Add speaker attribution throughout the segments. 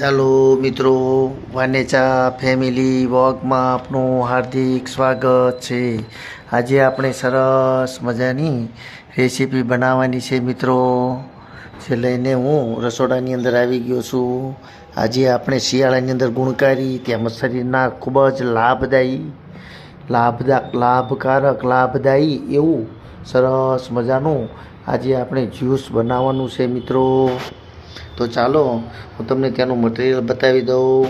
Speaker 1: ચાલો મિત્રો, વાનેચા ફેમિલી વોકમાં આપનું હાર્દિક સ્વાગત છે. આજે આપણે સરસ મજાની રેસીપી બનાવવાની છે મિત્રો. જે લઈને હું રસોડાની અંદર આવી ગયો છું. આજે આપણે શિયાળાની અંદર ગુણકારી તેમજ શરીરના ખૂબ જ લાભદાયી, લાભદા, લાભકારક, લાભદાયી એવું સરસ મજાનું આજે આપણે જ્યુસ બનાવવાનું છે મિત્રો. તો ચાલો, હું તમને ત્યાંનું મટીરિયલ બતાવી દઉં.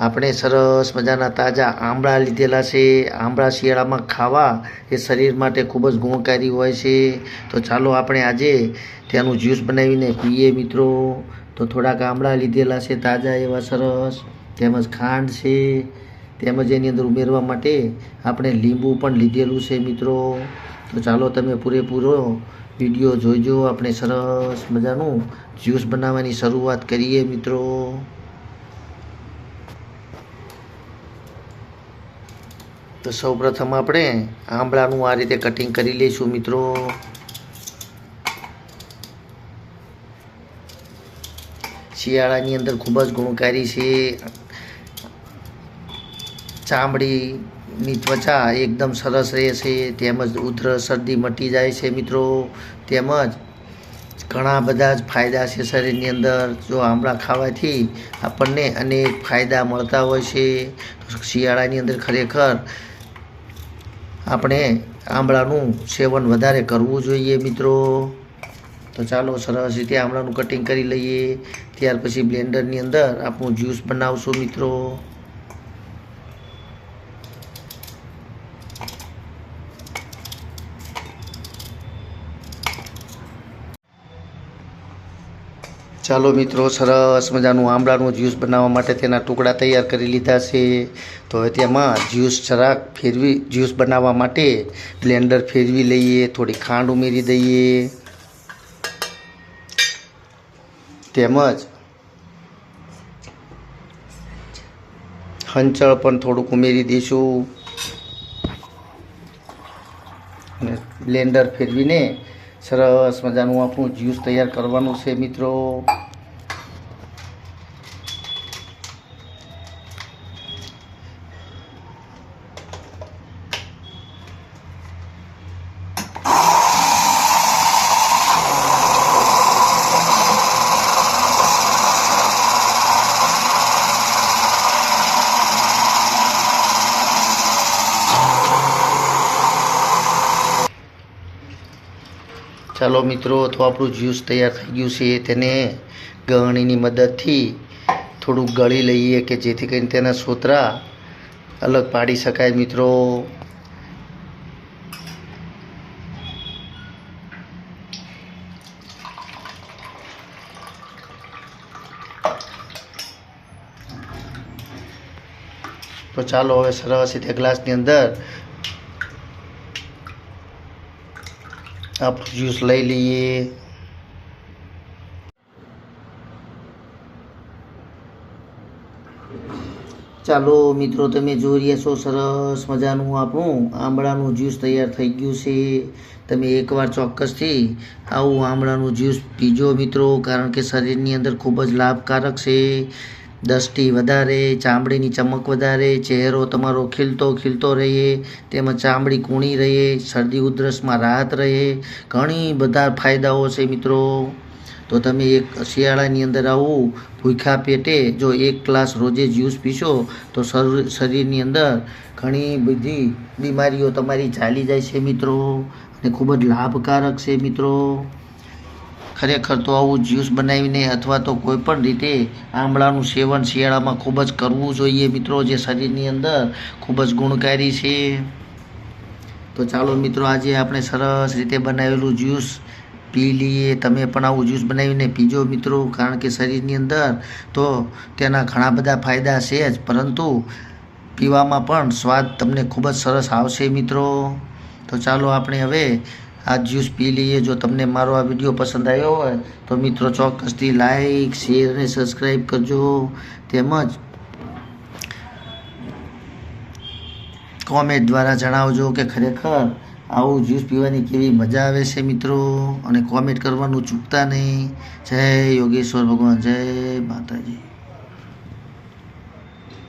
Speaker 1: આપણે સરસ મજાના તાજા આંબળા લીધેલા છે. આંબળા શિયાળામાં ખાવા એ શરીર માટે ખૂબ જ ગુણકારી હોય છે. તો ચાલો આપણે આજે ત્યાંનું જ્યુસ બનાવીને પીએ મિત્રો. તો થોડાક આંબળા લીધેલા છે, તાજા એવા સરસ. તેમજ ખાંડ છે. તેમજ એની અંદર ઉમેરવા માટે આપણે લીંબુ પણ લીધેલું છે મિત્રો. તો ચાલો તમે પૂરેપૂરો વીડિયો જોઈજો, આપણે સરસ મજાનું જ્યુસ બનાવવાની શરૂઆત કરીએ મિત્રો. તો સૌપ્રથમ આપણે આંબળાનું આ રીતે કટિંગ કરી લઈશું મિત્રો. શિયાળાની અંદર ખૂબ જ ગુણકારી છે. ચામડીની ત્વચા એકદમ સરસ રહે છે, તેમજ ઉધર શરદી મટી જાય છે મિત્રો. તેમજ ઘણા બધા જ ફાયદા છે શરીરની અંદર. જો આમળા ખાવાથી આપણને અનેક ફાયદા મળતા હોય છે. શિયાળાની અંદર ખરેખર આપણે આંબળાનું સેવન વધારે કરવું જોઈએ મિત્રો. તો ચાલો સરસ રીતે આમળાનું કટિંગ કરી લઈએ. ત્યાર પછી બ્લેન્ડરની અંદર આપણું જ્યુસ બનાવશું મિત્રો. ચાલો મિત્રો, સરસ મજાનું આંબળાનું જ્યુસ બનાવવા માટે તેના ટુકડા તૈયાર કરી લીધા છે. તો હવે તેમાં જ્યુસ જરાક ફેરવી, જ્યુસ બનાવવા માટે બ્લેન્ડર ફેરવી લઈએ, થોડી ખાંડ ઉમેરી દઈએ. તેમજ હંચળ પણ થોડુંક ઉમેરી દઈશું. બ્લેન્ડર ફેરવીને સરસ મજાનું આપણું જ્યુસ તૈયાર કરવાનું છે મિત્રો. ચાલો મિત્રો, તો આપણું જ્યુસ તૈયાર થઈ ગયું છે. તેને ગળણીની મદદથી થોડુંક ગળી લઈએ કે જેથી કરીને તેના સોતરા અલગ પાડી શકાય મિત્રો. તો ચાલો હવે સરસ રીતે ગ્લાસની અંદર આપણું જ્યુસ લઈ લઈએ. ચાલો મિત્રો, તમે જોઈ રહ્યા છો સરસ મજાનું આપણું આંબળાનું જ્યુસ તૈયાર થઈ ગયું છે. તમે એકવાર ચોક્કસથી આવું આંબળાનું જ્યુસ પીજો મિત્રો, કારણ કે શરીરની અંદર ખૂબ જ લાભકારક છે. દષ્ટિ વધારે, ચામડીની ચમક વધારે, ચહેરો તમારો ખીલતો ખીલતો રહે તેમજ ચામડી કૂણી રહે શરદી ઉધરસમાં રાહત રહે ઘણી બધા ફાયદાઓ છે મિત્રો. તો તમે એક શિયાળાની અંદર આવું, ભૂખ્યા પેટે જો એક ગ્લાસ રોજે જ્યુસ પીશો, તો શર- શરીરની અંદર ઘણી બધી બીમારીઓ તમારી ચાલી જાય છે મિત્રો. અને ખૂબ જ લાભકારક છે મિત્રો. ખરેખર તો આવું જ્યુસ બનાવીને અથવા તો કોઈ પણ રીતે આંબળાનું સેવન શિયાળામાં ખૂબ જ કરવું જોઈએ મિત્રો, જે શરીરની અંદર ખૂબ જ ગુણકારી છે. તો ચાલો મિત્રો, આજે આપણે સરસ રીતે બનાવેલું જ્યુસ પી લઈએ. તમે પણ આવું જ્યુસ બનાવીને પીજો મિત્રો, કારણ કે શરીરની અંદર તો તેના ઘણા બધા ફાયદા છે જ, પરંતુ પીવામાં પણ સ્વાદ તમને ખૂબ જ સરસ આવશે મિત્રો. તો ચાલો આપણે હવે આ જ્યુસ પી લઈએ. જો તમને મારો આ વીડિયો પસંદ આવ્યો હોય, તો મિત્રો ચોક્કસથી લાઈક શેર અને સબસ્ક્રાઈબ કરજો. તેમજ કોમેન્ટ દ્વારા જણાવજો કે ખરેખર આવું જ્યુસ પીવાની કેવી મજા આવે છે મિત્રો. અને કોમેન્ટ કરવાનું ચૂકતા નહીં. જય યોગેશ્વર ભગવાન. જય માતાજી.